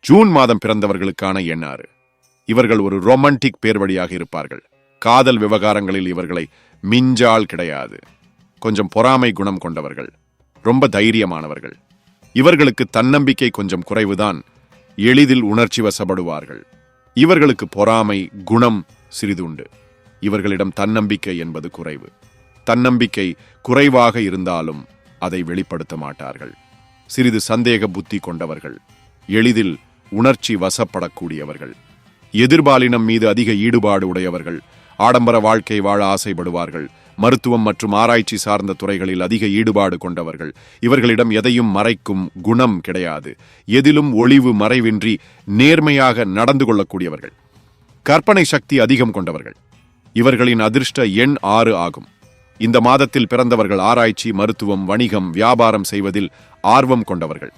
June மாதம் பிறந்தவர்களுக்கான எண் ஆறு இவர்கள் ஒரு ரொமான்டிக் பேர் வழியாக இருப்பார்கள். காதல் விவகாரங்களில் இவர்களை மிஞ்சால் கிடையாது. கொஞ்சம் பொறாமை குணம் கொண்டவர்கள். ரொம்ப தைரியமானவர்கள். இவர்களுக்கு தன்னம்பிக்கை கொஞ்சம் குறைவுதான். எளிதில் உணர்ச்சி வசப்படுவார்கள். இவர்களுக்கு பொறாமை குணம் சிறிது உண்டு இவர்களிடம் தன்னம்பிக்கை என்பது குறைவு. தன்னம்பிக்கை குறைவாக இருந்தாலும் அதை வெளிப்படுத்த மாட்டார்கள். சிறிது சந்தேக புத்தி கொண்டவர்கள். எளிதில் உணர்ச்சி வசப்படக்கூடியவர்கள். எதிர்பாலினம் மீது அதிக ஈடுபாடு உடையவர்கள். ஆடம்பர வாழ்க்கை வாழ ஆசைப்படுவார்கள். மருத்துவம் மற்றும் ஆராய்ச்சி சார்ந்த துறைகளில் அதிக ஈடுபாடு கொண்டவர்கள். இவர்களிடம் எதையும் மறைக்கும் குணம் கிடையாது. எதிலும் ஒளிவு மறைவின்றி நேர்மையாக நடந்து கொள்ளக்கூடியவர்கள். கற்பனை சக்தி அதிகம் கொண்டவர்கள். இவர்களின் அதிர்ஷ்ட எண் ஆறு ஆகும். இந்த மாதத்தில் பிறந்தவர்கள் ஆராய்ச்சி மருத்துவம் வணிகம் வியாபாரம் செய்வதில் ஆர்வம் கொண்டவர்கள்.